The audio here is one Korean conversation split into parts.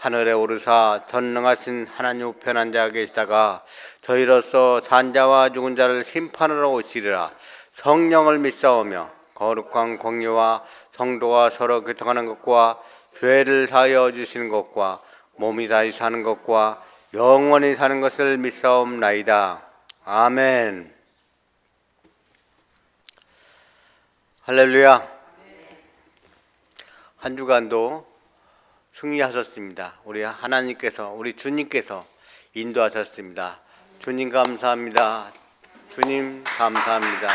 하늘에 오르사 전능하신 하나님 우편한 자 계시다가 저희로서 산자와 죽은 자를 심판하러 오시리라 성령을 믿사오며 거룩한 공의와 성도가 서로 교통하는 것과 죄를 사하여 주시는 것과 몸이 다시 사는 것과 영원히 사는 것을 믿사옵나이다. 아멘. 할렐루야. 한 주간도 승리하셨습니다. 우리 하나님께서 우리 주님께서 인도하셨습니다. 주님 감사합니다. 주님 감사합니다.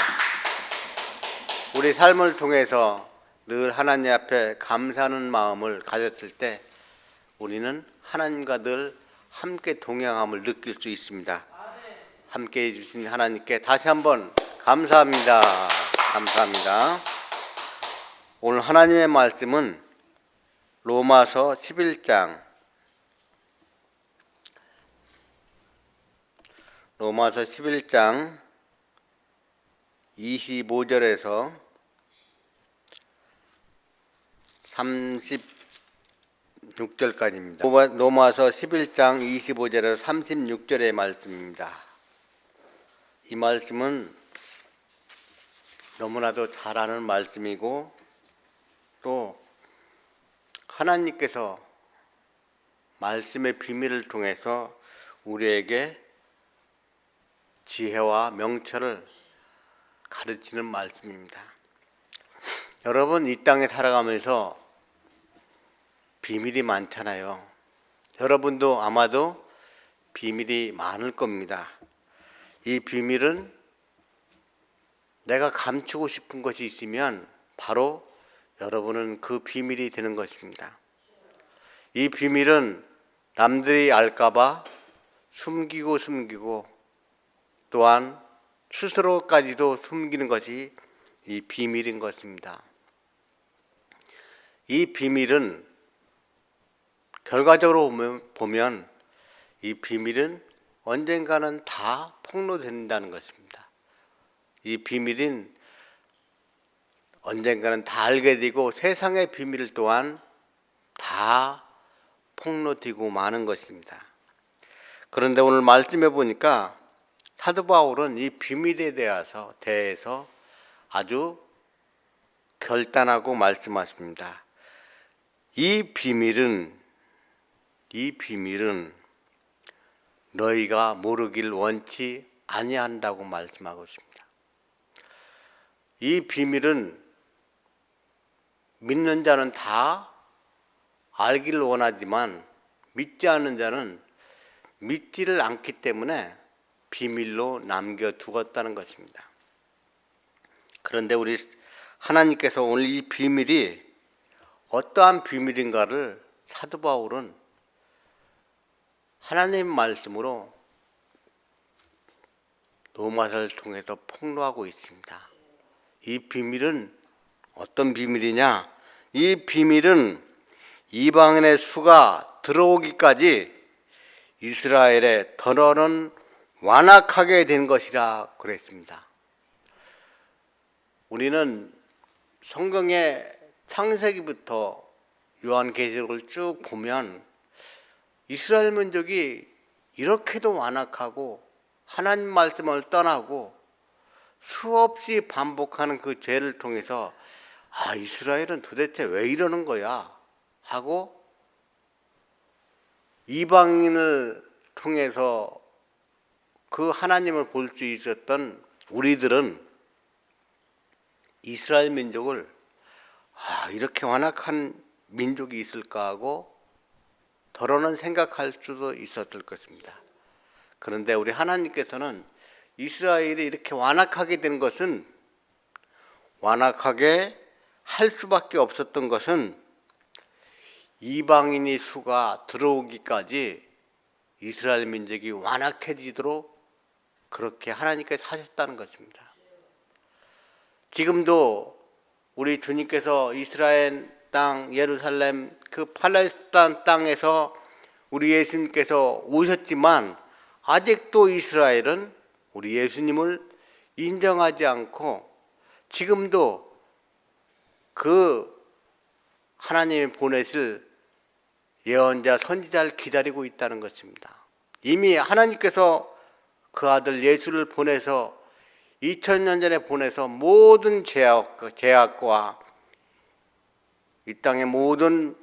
우리 삶을 통해서 늘 하나님 앞에 감사하는 마음을 가졌을 때 우리는 하나님과 늘 함께 동행함을 느낄 수 있습니다. 함께 해주신 하나님께 다시 한번 감사합니다. 감사합니다. 오늘 하나님의 말씀은 로마서 11장 로마서 11장 25절에서 36절까지입니다. 로마서 11장 25절에서 36절의 말씀입니다. 이 말씀은 너무나도 잘 아는 말씀이고 또 하나님께서 말씀의 비밀을 통해서 우리에게 지혜와 명철을 가르치는 말씀입니다. 여러분 이 땅에 살아가면서 비밀이 많잖아요. 여러분도 아마도 비밀이 많을 겁니다. 이 비밀은 내가 감추고 싶은 것이 있으면 바로 여러분은 그 비밀이 되는 것입니다. 이 비밀은 남들이 알까봐 숨기고 숨기고 또한 스스로까지도 숨기는 것이 이 비밀인 것입니다. 이 비밀은 결과적으로 보면 이 비밀은 언젠가는 다 폭로된다는 것입니다. 이 비밀인 언젠가는 다 알게 되고 세상의 비밀 또한 다 폭로되고 마는 것입니다. 그런데 오늘 말씀해 보니까 사도 바울은 이 비밀에 대해서 대해서 아주 결단하고 말씀하십니다. 이 비밀은 이 비밀은 너희가 모르길 원치 아니한다고 말씀하고 있습니다. 이 비밀은 믿는 자는 다 알기를 원하지만 믿지 않는 자는 믿지를 않기 때문에 비밀로 남겨두었다는 것입니다. 그런데 우리 하나님께서 오늘 이 비밀이 어떠한 비밀인가를 사도 바울은 하나님 말씀으로 노마사를 통해서 폭로하고 있습니다. 이 비밀은 어떤 비밀이냐? 이 비밀은 이방인의 수가 들어오기까지 이스라엘의 더러는 완악하게 된 것이라 그랬습니다. 우리는 성경의 창세기부터 요한계시록을 쭉 보면 이스라엘 민족이 이렇게도 완악하고 하나님 말씀을 떠나고 수없이 반복하는 그 죄를 통해서 아, 이스라엘은 도대체 왜 이러는 거야? 하고 이방인을 통해서 그 하나님을 볼 수 있었던 우리들은 이스라엘 민족을 아, 이렇게 완악한 민족이 있을까 하고 더러는 생각할 수도 있었을 것입니다. 그런데 우리 하나님께서는 이스라엘이 이렇게 완악하게 된 것은 완악하게 할 수밖에 없었던 것은 이방인의 수가 들어오기까지 이스라엘 민족이 완악해지도록 그렇게 하나님께서 하셨다는 것입니다. 지금도 우리 주님께서 이스라엘 땅 예루살렘 그 팔레스타인 땅에서 우리 예수님께서 오셨지만 아직도 이스라엘은 우리 예수님을 인정하지 않고 지금도 그 하나님이 보내실 예언자 선지자를 기다리고 있다는 것입니다. 이미 하나님께서 그 아들 예수를 보내서 2000년 전에 보내서 모든 죄악, 죄악과 이 땅의 모든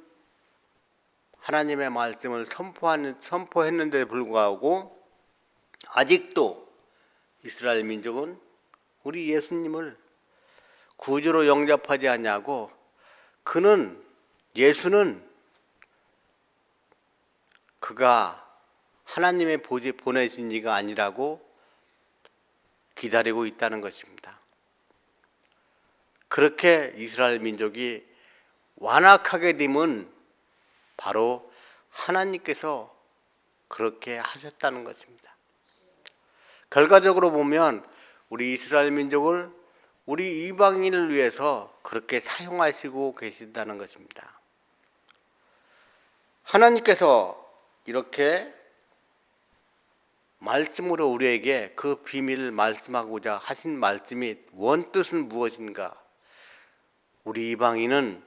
하나님의 말씀을 선포했는데 불구하고 아직도 이스라엘 민족은 우리 예수님을 구주로 영접하지 않냐고 그는 예수는 그가 하나님의 보내신 이가 아니라고 기다리고 있다는 것입니다. 그렇게 이스라엘 민족이 완악하게 됨은 바로 하나님께서 그렇게 하셨다는 것입니다. 결과적으로 보면 우리 이스라엘 민족을 우리 이방인을 위해서 그렇게 사용하시고 계신다는 것입니다. 하나님께서 이렇게 말씀으로 우리에게 그 비밀을 말씀하고자 하신 말씀이 원뜻은 무엇인가? 우리 이방인은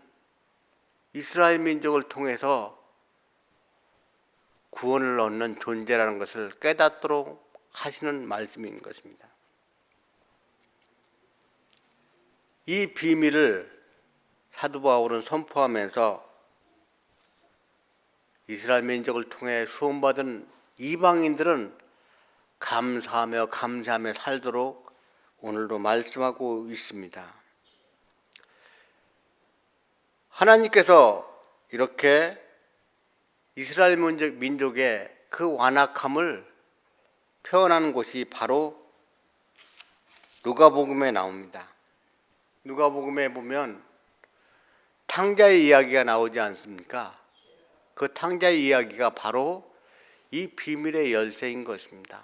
이스라엘 민족을 통해서 구원을 얻는 존재라는 것을 깨닫도록 하시는 말씀인 것입니다. 이 비밀을 사도 바울은 선포하면서 이스라엘 민족을 통해 수험받은 이방인들은 감사하며 감사하며 살도록 오늘도 말씀하고 있습니다. 하나님께서 이렇게 이스라엘 민족, 민족의 그 완악함을 표현하는 곳이 바로 누가복음에 나옵니다. 누가복음에 보면 탕자의 이야기가 나오지 않습니까? 그 탕자의 이야기가 바로 이 비밀의 열쇠인 것입니다.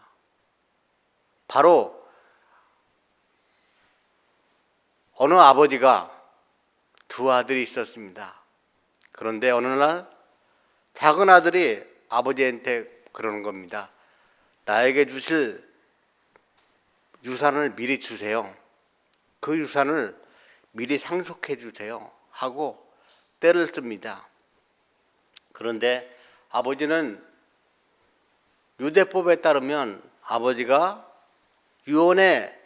바로 어느 아버지가 두 아들이 있었습니다. 그런데 어느 날 작은 아들이 아버지한테 그러는 겁니다. 나에게 주실 유산을 미리 주세요. 그 유산을 미리 상속해 주세요. 하고 때를 씁니다. 그런데 아버지는 유대법에 따르면 아버지가 유언에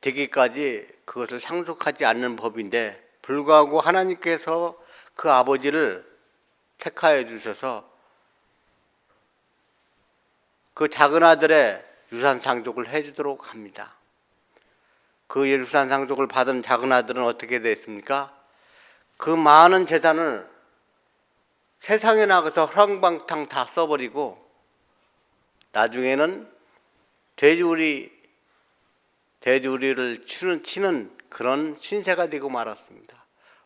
되기까지 그것을 상속하지 않는 법인데 불구하고 하나님께서 그 아버지를 택하여 주셔서 그 작은 아들의 유산 상속을 해주도록 합니다. 그 유산 상속을 받은 작은 아들은 어떻게 됐습니까? 그 많은 재산을 세상에 나가서 허랑방탕 다 써버리고 나중에는 돼지우리 돼지우리를 치는, 치는 그런 신세가 되고 말았습니다.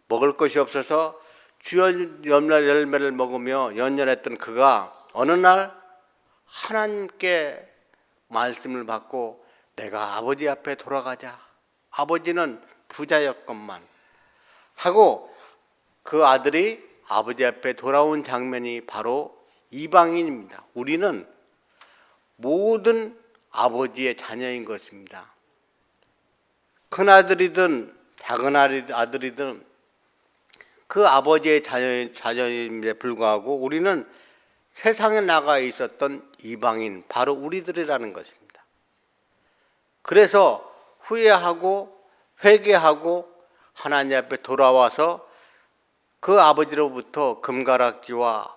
먹을 것이 없어서 주연 열매를 먹으며 연연했던 그가 어느 날 하나님께 말씀을 받고 내가 아버지 앞에 돌아가자. 아버지는 부자였건만 하고 그 아들이 아버지 앞에 돌아온 장면이 바로 이방인입니다. 우리는 모든 아버지의 자녀인 것입니다. 큰 아들이든 작은 아들이든 그 아버지의 자녀, 자녀임에 불구하고 우리는 세상에 나가 있었던 이방인, 바로 우리들이라는 것입니다. 그래서 후회하고 회개하고 하나님 앞에 돌아와서 그 아버지로부터 금가락지와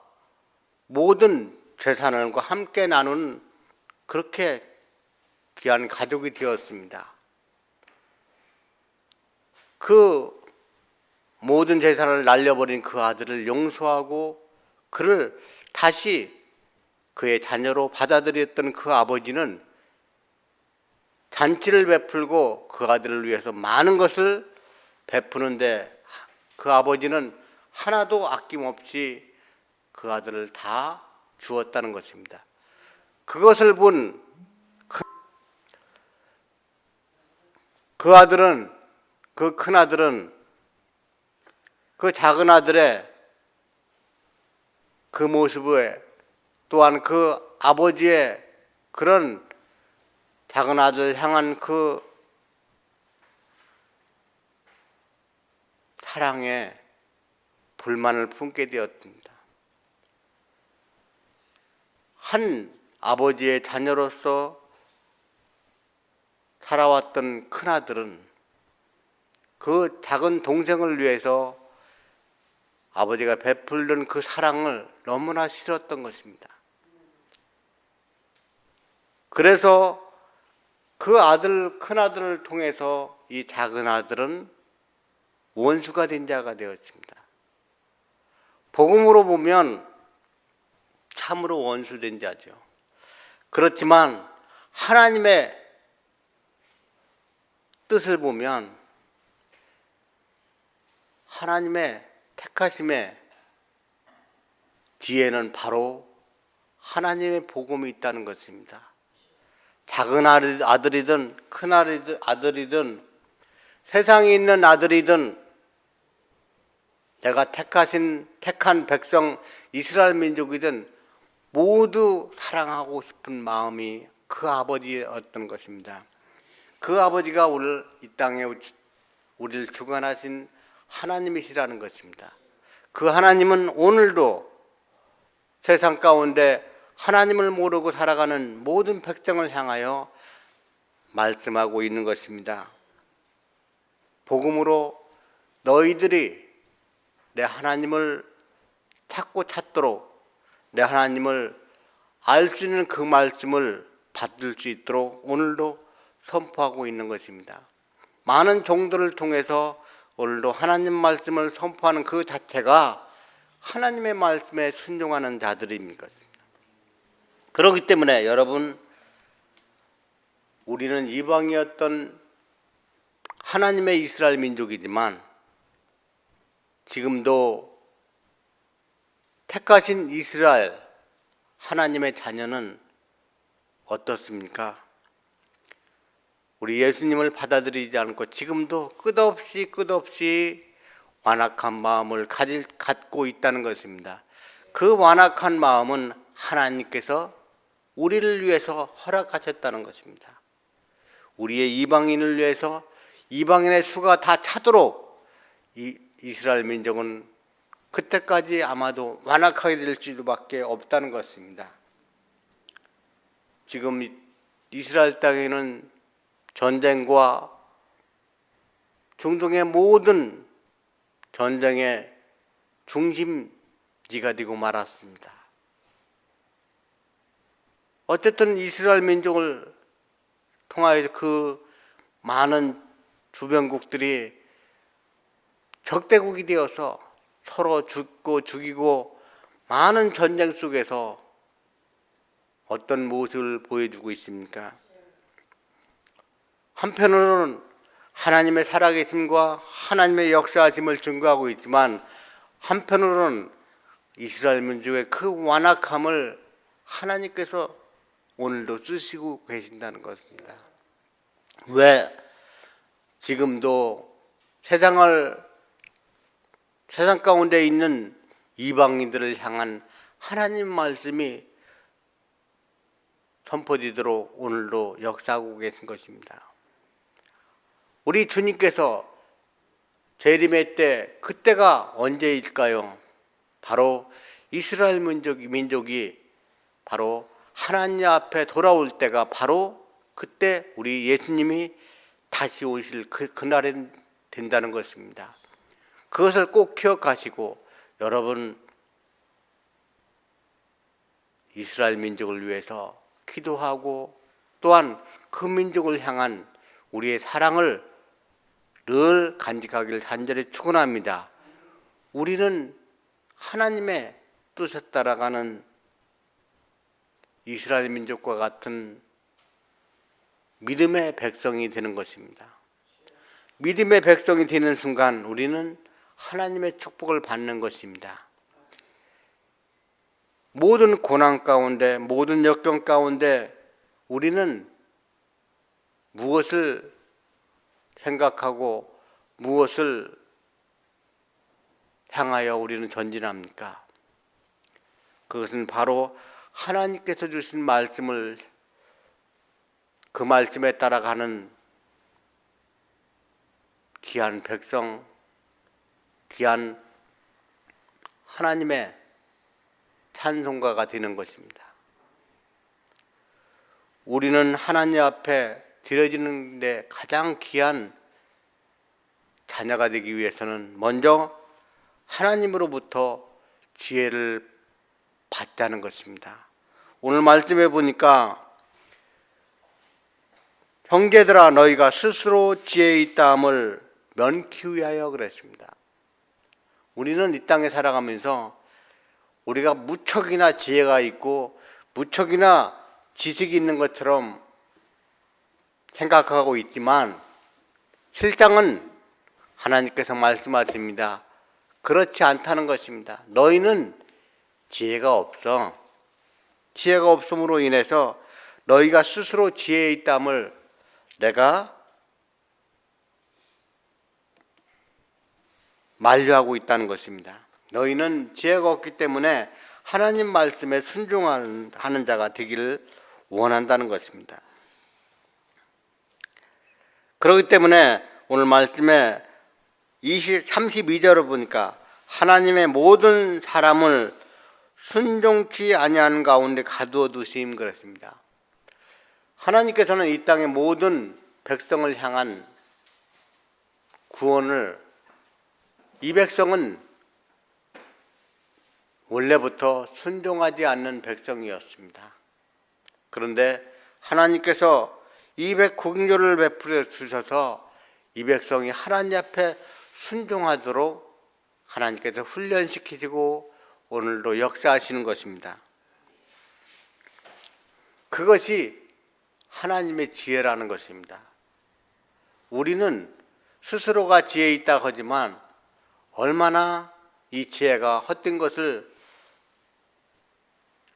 모든 재산과 함께 나눈 그렇게 귀한 가족이 되었습니다. 그 모든 재산을 날려버린 그 아들을 용서하고 그를 다시 그의 자녀로 받아들였던 그 아버지는 잔치를 베풀고 그 아들을 위해서 많은 것을 베푸는데 그 아버지는 하나도 아낌없이 그 아들을 다 주었다는 것입니다. 그것을 본그 아들은 그 큰 아들은 그 작은 아들의 그 모습에 또한 그 아버지의 그런 작은 아들 향한 그 사랑에 불만을 품게 되었습니다. 한 아버지의 자녀로서 살아왔던 큰아들은 그 작은 동생을 위해서 아버지가 베풀던 그 사랑을 너무나 싫었던 것입니다. 그래서 그 아들, 큰 아들을 통해서 이 작은 아들은 원수가 된 자가 되었습니다. 복음으로 보면 참으로 원수된 자죠. 그렇지만 하나님의 뜻을 보면 하나님의 택하심의 뒤에는 바로 하나님의 복음이 있다는 것입니다. 작은 아들- 아들이든 큰 아들- 아들이든 세상에 있는 아들이든 내가 택하신 택한 백성 이스라엘 민족이든 모두 사랑하고 싶은 마음이 그 아버지였던 것입니다. 그 아버지가 오늘 이 땅에 우리를 주관하신 하나님이시라는 것입니다. 그 하나님은 오늘도 세상 가운데 하나님을 모르고 살아가는 모든 백성을 향하여 말씀하고 있는 것입니다. 복음으로 너희들이 내 하나님을 찾고 찾도록 내 하나님을 알 수 있는 그 말씀을 받을 수 있도록 오늘도 선포하고 있는 것입니다. 많은 종들을 통해서 오늘도 하나님 말씀을 선포하는 그 자체가 하나님의 말씀에 순종하는 자들인 것입니다. 그렇기 때문에 여러분 우리는 이방이었던 하나님의 이스라엘 민족이지만 지금도 택하신 이스라엘 하나님의 자녀는 어떻습니까? 우리 예수님을 받아들이지 않고 지금도 끝없이 끝없이 완악한 마음을 가질, 갖고 있다는 것입니다. 그 완악한 마음은 하나님께서 우리를 위해서 허락하셨다는 것입니다. 우리의 이방인을 위해서 이방인의 수가 다 차도록 이 이스라엘 민족은 그때까지 아마도 완악하게 될 수밖에 없다는 것입니다. 지금 이- 이스라엘 땅에는 전쟁과 중동의 모든 전쟁의 중심지가 되고 말았습니다. 어쨌든 이스라엘 민족을 통하여 그 많은 주변국들이 적대국이 되어서 서로 죽고 죽이고 많은 전쟁 속에서 어떤 모습을 보여주고 있습니까? 한편으로는 하나님의 살아계심과 하나님의 역사하심을 증거하고 있지만 한편으로는 이스라엘 민족의 그 완악함을 하나님께서 오늘도 쓰시고 계신다는 것입니다. 왜 지금도 세상을 세상 가운데 있는 이방인들을 향한 하나님 말씀이 선포되도록 오늘도 역사하고 계신 것입니다. 우리 주님께서 재림의 때 그때가 언제일까요? 바로 이스라엘 민족, 민족이 바로 하나님 앞에 돌아올 때가 바로 그때 우리 예수님이 다시 오실 그, 그날이 된다는 것입니다. 그것을 꼭 기억하시고 여러분 이스라엘 민족을 위해서 기도하고 또한 그 민족을 향한 우리의 사랑을 늘 간직하기를 간절히 축원합니다. 우리는 하나님의 뜻에 따라가는 이스라엘 민족과 같은 믿음의 백성이 되는 것입니다. 믿음의 백성이 되는 순간 우리는 하나님의 축복을 받는 것입니다. 모든 고난 가운데, 모든 역경 가운데 우리는 무엇을 생각하고 무엇을 향하여 우리는 전진합니까? 그것은 바로 하나님께서 주신 말씀을 그 말씀에 따라가는 귀한 백성, 귀한 하나님의 찬송가가 되는 것입니다. 우리는 하나님 앞에 드려지는데 가장 귀한 자녀가 되기 위해서는 먼저 하나님으로부터 지혜를 받자는 것입니다. 오늘 말씀해 보니까 형제들아 너희가 스스로 지혜 있다함을 면키 위하여 그랬습니다. 우리는 이 땅에 살아가면서 우리가 무척이나 지혜가 있고 무척이나 지식이 있는 것처럼 생각하고 있지만 실상은 하나님께서 말씀하십니다. 그렇지 않다는 것입니다. 너희는 지혜가 없어. 지혜가 없음으로 인해서 너희가 스스로 지혜 있담을 내가 만류하고 있다는 것입니다. 너희는 지혜가 없기 때문에 하나님 말씀에 순종하는 하는 자가 되기를 원한다는 것입니다. 그렇기 때문에 오늘 말씀에 20, 32절을 보니까 하나님의 모든 사람을 순종치 아니한 가운데 가두어 두심 그랬습니다. 하나님께서는 이 땅의 모든 백성을 향한 구원을 이 백성은 원래부터 순종하지 않는 백성이었습니다. 그런데 하나님께서 이백 공조를 베풀어 주셔서 이 백성이 하나님 앞에 순종하도록 하나님께서 훈련시키시고 오늘도 역사하시는 것입니다. 그것이 하나님의 지혜라는 것입니다. 우리는 스스로가 지혜 있다 하지만 얼마나 이 지혜가 헛된 것을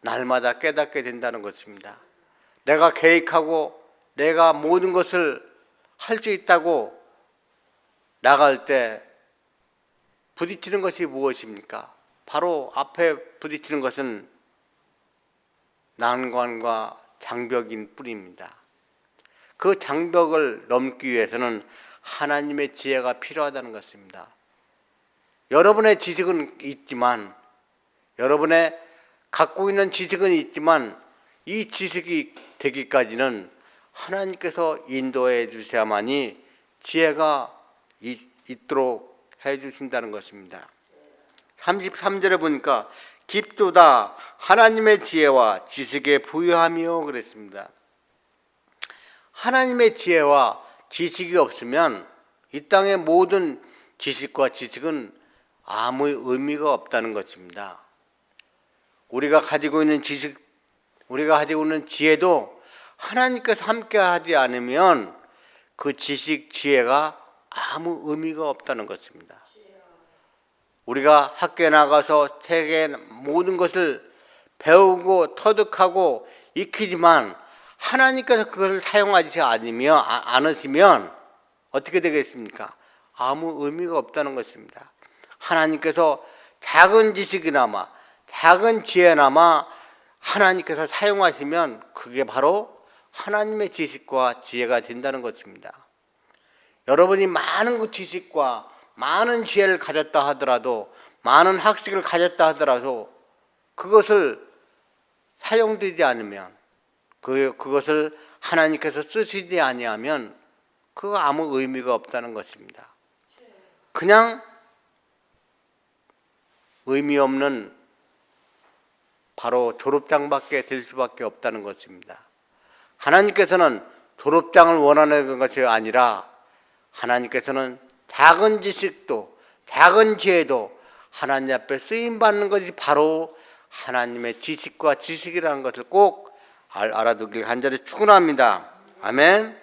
날마다 깨닫게 된다는 것입니다. 내가 계획하고 내가 모든 것을 할 수 있다고 나갈 때 부딪히는 것이 무엇입니까? 바로 앞에 부딪히는 것은 난관과 장벽인 뿐입니다. 그 장벽을 넘기 위해서는 하나님의 지혜가 필요하다는 것입니다. 여러분의 지식은 있지만, 여러분의 갖고 있는 지식은 있지만, 이 지식이 되기까지는 하나님께서 인도해 주셔야만이 지혜가 있, 있도록 해 주신다는 것입니다. 33절에 보니까 깊도다 하나님의 지혜와 지식에 부유하며 그랬습니다. 하나님의 지혜와 지식이 없으면 이 땅의 모든 지식과 지식은 아무 의미가 없다는 것입니다. 우리가 가지고 있는 지식, 우리가 가지고 있는 지혜도 하나님께서 함께 하지 않으면 그 지식, 지혜가 아무 의미가 없다는 것입니다. 우리가 학교에 나가서 세계 모든 것을 배우고 터득하고 익히지만 하나님께서 그것을 사용하지 않으며 아- 않으시면 어떻게 되겠습니까? 아무 의미가 없다는 것입니다. 하나님께서 작은 지식이나마 작은 지혜나마 하나님께서 사용하시면 그게 바로 하나님의 지식과 지혜가 된다는 것입니다. 여러분이 많은 그 지식과 많은 지혜를 가졌다 하더라도 많은 학식을 가졌다 하더라도 그것을 사용되지 않으면 그 그것을 하나님께서 쓰시지 아니하면 그거 아무 의미가 없다는 것입니다. 그냥 의미 없는 바로 졸업장밖에 될 수밖에 없다는 것입니다. 하나님께서는 졸업장을 원하는 것이 아니라 하나님께서는 작은 지식도 작은 지혜도 하나님 앞에 쓰임 받는 것이 바로 하나님의 지식과 지식이라는 것을 꼭 알- 알아두길 간절히 축원합니다. 아멘.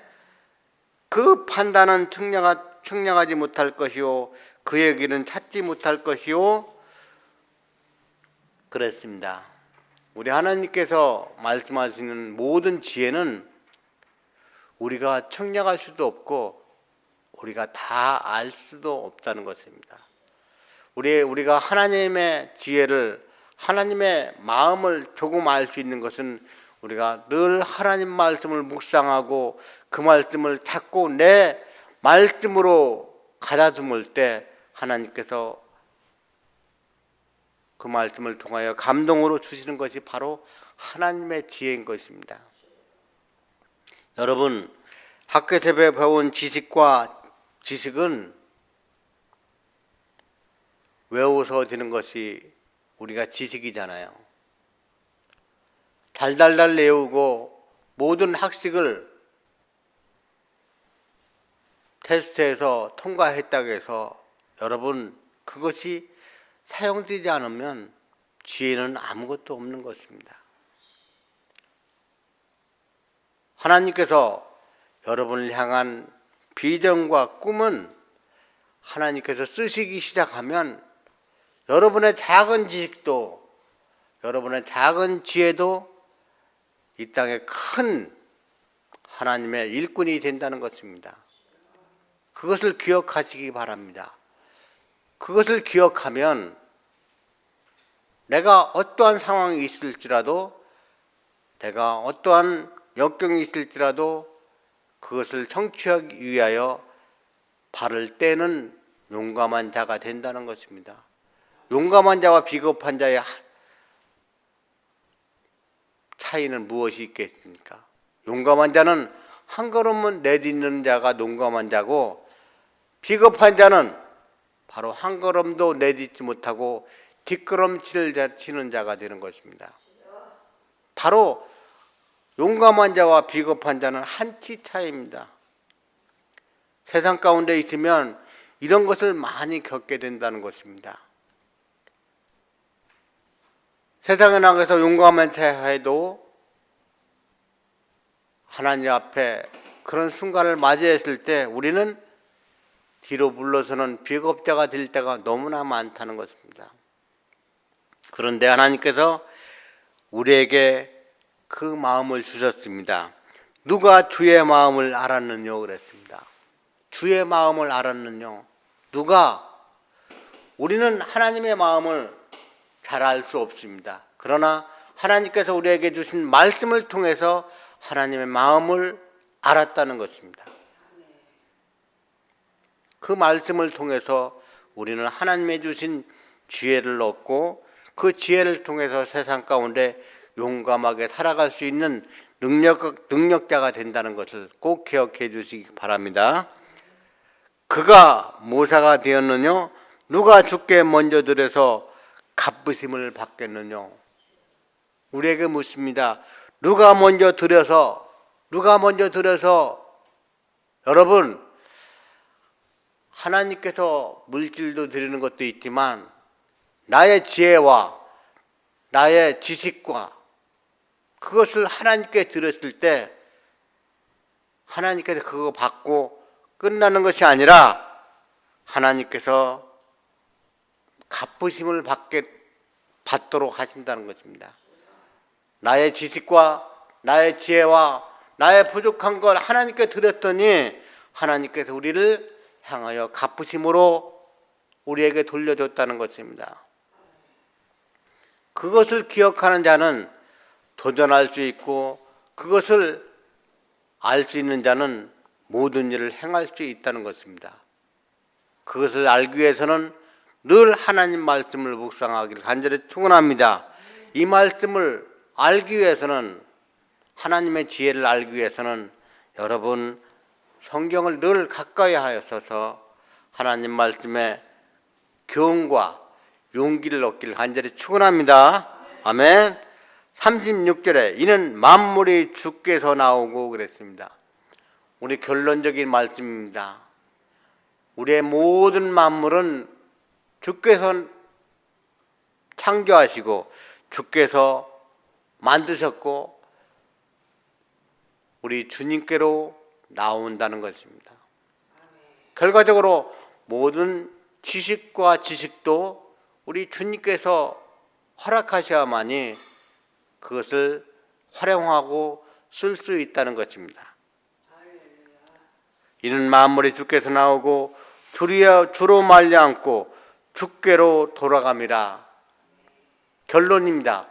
그 판단은 측량하, 측량하지 못할 것이요 그의 길은 찾지 못할 것이요 그랬습니다. 우리 하나님께서 말씀하시는 모든 지혜는 우리가 청량할 수도 없고 우리가 다 알 수도 없다는 것입니다. 우리 우리가 하나님의 지혜를 하나님의 마음을 조금 알 수 있는 것은 우리가 늘 하나님 말씀을 묵상하고 그 말씀을 찾고 내 말씀으로 가다듬을 때 하나님께서 그 말씀을 통하여 감동으로 주시는 것이 바로 하나님의 지혜인 것입니다. 여러분 학교에서 배운 지식과 지식은 외워서 되는 것이 우리가 지식이잖아요. 달달달 외우고 모든 학식을 테스트에서 통과했다고 해서 여러분 그것이 사용되지 않으면 지혜는 아무것도 없는 것입니다. 하나님께서 여러분을 향한 비전과 꿈은 하나님께서 쓰시기 시작하면 여러분의 작은 지식도 여러분의 작은 지혜도 이 땅에 큰 하나님의 일꾼이 된다는 것입니다. 그것을 기억하시기 바랍니다. 그것을 기억하면 내가 어떠한 상황이 있을지라도 내가 어떠한 역경이 있을지라도 그것을 청취하기 위하여 발을 떼는 용감한 자가 된다는 것입니다. 용감한 자와 비겁한 자의 하- 차이는 무엇이 있겠습니까? 용감한 자는 한 걸음은 내딛는 자가 용감한 자고 비겁한 자는 바로 한 걸음도 내딛지 못하고 뒷걸음치를 치는 자가 되는 것입니다. 바로 용감한 자와 비겁한 자는 한 치 차이입니다. 세상 가운데 있으면 이런 것을 많이 겪게 된다는 것입니다. 세상에 나가서 용감한 자 해도 하나님 앞에 그런 순간을 맞이했을 때 우리는 뒤로 물러서는 비겁자가 될 때가 너무나 많다는 것입니다. 그런데 하나님께서 우리에게 그 마음을 주셨습니다. 누가 주의 마음을 알았느냐 그랬습니다. 주의 마음을 알았느냐? 누가? 우리는 하나님의 마음을 잘 알 수 없습니다. 그러나 하나님께서 우리에게 주신 말씀을 통해서 하나님의 마음을 알았다는 것입니다. 그 말씀을 통해서 우리는 하나님의 주신 지혜를 얻고 그 지혜를 통해서 세상 가운데 용감하게 살아갈 수 있는 능력, 능력자가 된다는 것을 꼭 기억해 주시기 바랍니다. 그가 모사가 되었느냐? 누가 주께 먼저 들여서 갚으심을 받겠느냐? 우리에게 묻습니다. 누가 먼저 들여서 누가 먼저 들여서 여러분 하나님께서 물질도 드리는 것도 있지만 나의 지혜와 나의 지식과 그것을 하나님께 드렸을 때 하나님께서 그거 받고 끝나는 것이 아니라 하나님께서 갚으심을 받게 받도록 하신다는 것입니다. 나의 지식과 나의 지혜와 나의 부족한 걸 하나님께 드렸더니 하나님께서 우리를 향하여 갚으심으로 우리에게 돌려줬다는 것입니다. 그것을 기억하는 자는 도전할 수 있고 그것을 알 수 있는 자는 모든 일을 행할 수 있다는 것입니다. 그것을 알기 위해서는 늘 하나님 말씀을 묵상하기를 간절히 축원합니다. 이 말씀을 알기 위해서는 하나님의 지혜를 알기 위해서는 여러분 성경을 늘 가까이 하여서서 하나님 말씀의 교훈과 용기를 얻기를 간절히 축원합니다. 아멘. 36절에 이는 만물이 주께서 나오고 그랬습니다. 우리 결론적인 말씀입니다. 우리의 모든 만물은 주께서 창조하시고 주께서 만드셨고 우리 주님께로 나온다는 것입니다. 결과적으로 모든 지식과 지식도 우리 주님께서 허락하셔야만이 그것을 활용하고 쓸 수 있다는 것입니다. 이는 만물이 주께서 나오고 주로 말려앉고 주께로 돌아감이라. 결론입니다.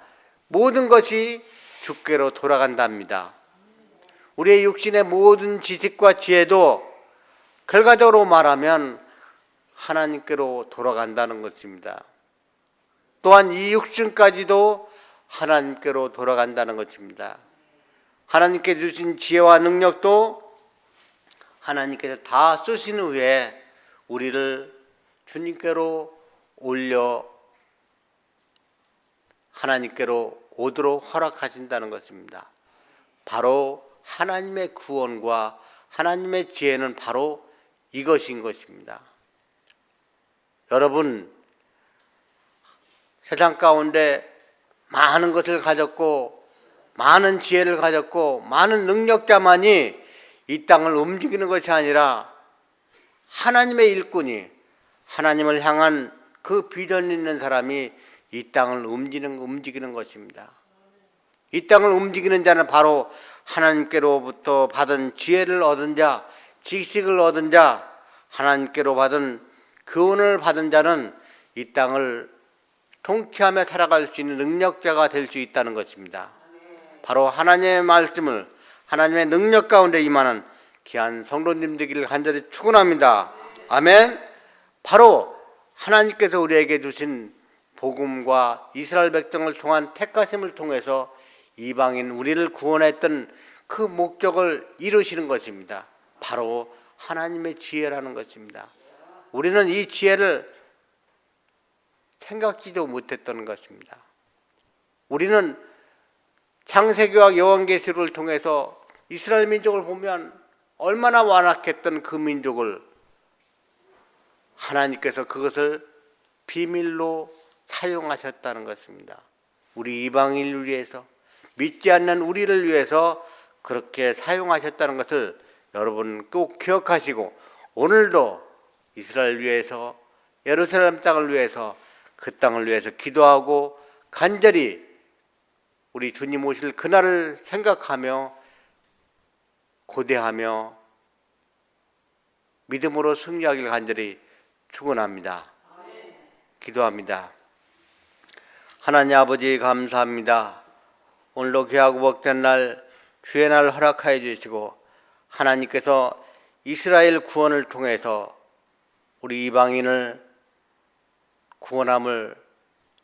모든 것이 주께로 돌아간답니다. 우리의 육신의 모든 지식과 지혜도 결과적으로 말하면 하나님께로 돌아간다는 것입니다. 또한 이 육신까지도 하나님께로 돌아간다는 것입니다. 하나님께 주신 지혜와 능력도 하나님께서 다 쓰신 후에 우리를 주님께로 올려 하나님께로 오도록 허락하신다는 것입니다. 바로 하나님의 구원과 하나님의 지혜는 바로 이것인 것입니다. 여러분, 세상 가운데 많은 것을 가졌고, 많은 지혜를 가졌고, 많은 능력자만이 이 땅을 움직이는 것이 아니라 하나님의 일꾼이 하나님을 향한 그 비전 있는 사람이 이 땅을 움직이는, 움직이는 것입니다. 이 땅을 움직이는 자는 바로 하나님께로부터 받은 지혜를 얻은 자, 지식을 얻은 자, 하나님께로 받은 교훈을 받은 자는 이 땅을 통치하며 살아갈 수 있는 능력자가 될 수 있다는 것입니다. 바로 하나님의 말씀을 하나님의 능력 가운데 임하는 귀한 성도님 되기를 간절히 축원합니다. 아멘. 바로 하나님께서 우리에게 주신 복음과 이스라엘 백성을 통한 택하심을 통해서 이방인 우리를 구원했던 그 목적을 이루시는 것입니다. 바로 하나님의 지혜라는 것입니다. 우리는 이 지혜를 생각지도 못했던 것입니다. 우리는 창세기와 요한계시를 통해서 이스라엘 민족을 보면 얼마나 완악했던 그 민족을 하나님께서 그것을 비밀로 사용하셨다는 것입니다. 우리 이방인을 위해서 믿지 않는 우리를 위해서 그렇게 사용하셨다는 것을 여러분 꼭 기억하시고 오늘도 이스라엘 위해서 예루살렘 땅을 위해서 그 땅을 위해서 기도하고 간절히 우리 주님 오실 그날을 생각하며 고대하며 믿음으로 승리하길 간절히 축원합니다. 기도합니다. 하나님 아버지 감사합니다. 오늘도 귀하고 복된 날 주의 날 허락하여 주시고 하나님께서 이스라엘 구원을 통해서 우리 이방인을 구원함을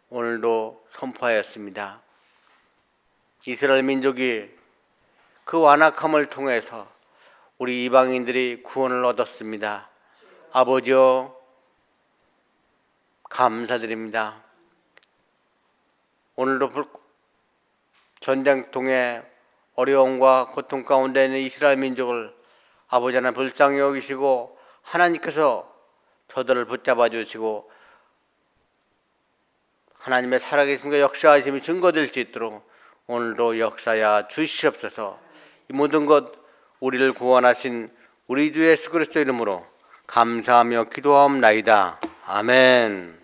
오늘도 선포하였습니다. 이스라엘 민족이 그 완악함을 통해서 우리 이방인들이 구원을 얻었습니다. 아버지여 감사드립니다. 오늘도 불- 전쟁통에 어려움과 고통 가운데 있는 이스라엘 민족을 아버지 하나님 불쌍히 여기시고 하나님께서 저들을 붙잡아 주시고 하나님의 살아계심과 역사하심이 증거될 수 있도록 오늘도 역사야 주시옵소서. 이 모든 것 우리를 구원하신 우리 주 예수 그리스도 이름으로 감사하며 기도하옵나이다. 아멘